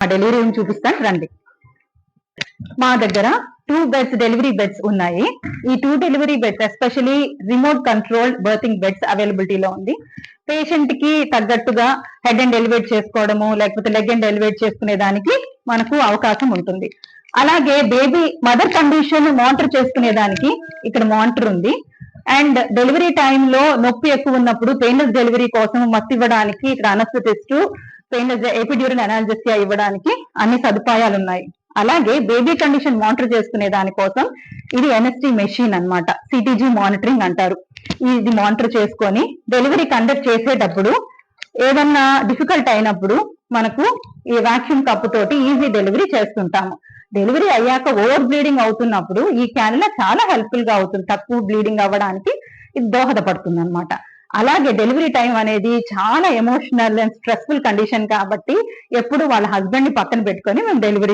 మా delivery room చూపిస్తాను రండి. మా దగ్గర టూ బెడ్స్ డెలివరీ బెడ్స్ ఉన్నాయి. ఈ two delivery beds especially remote control birthing beds అవైలబిలిటీలో ఉంది. పేషెంట్కి తగ్గట్టుగా హెడ్ అండ్ ఎలివేట్ చేసుకోవడము లేకపోతే లెగ్ అండ్ ఎలివేట్ చేసుకునే దానికి మనకు అవకాశం ఉంటుంది. అలాగే బేబీ మదర్ కండిషన్ మానిటర్ చేసుకునే దానికి ఇక్కడ మానిటర్ ఉంది. అండ్ డెలివరీ టైంలో నొప్పి ఎక్కువ ఉన్నప్పుడు పెయిన్లెస్ డెలివరీ కోసం మత్తు ఇవ్వడానికి ఇక్కడ అనస్థెటిస్ట్ పెయిన్లెస్ ఎపిడ్యూరల్ అనాలజెసియా ఇవ్వడానికి అన్ని సదుపాయాలు ఉన్నాయి అలాగే బేబీ కండిషన్ మానిటర్ చేసుకునే దానికోసం ఇది ఎన్ఎస్టీ మెషిన్ అన్నమాట. సిటీజీ మానిటరింగ్ అంటారు. ఇది మానిటర్ చేసుకొని డెలివరీ కండక్ట్ చేసేటప్పుడు ఏదన్నా డిఫికల్ట్ అయినప్పుడు మనకు ఈ వాక్యూమ్ కప్పు తోటి ఈజీ డెలివరీ చేస్తుంటాము. డెలివరీ అయ్యాక ఓవర్ బ్లీడింగ్ అవుతున్నప్పుడు ఈ క్యానులా చాలా హెల్ప్ఫుల్గా అవుతుంది. తక్కువ బ్లీడింగ్ అవ్వడానికి ఇది దోహదపడుతుంది అనమాట అలాగే డెలివరీ టైం అనేది చాలా ఎమోషనల్ అండ్ స్ట్రెస్ఫుల్ కండిషన్ కాబట్టి ఎప్పుడు వాళ్ళ హస్బెండ్ని పక్కన పెట్టుకొని మేము డెలివరీ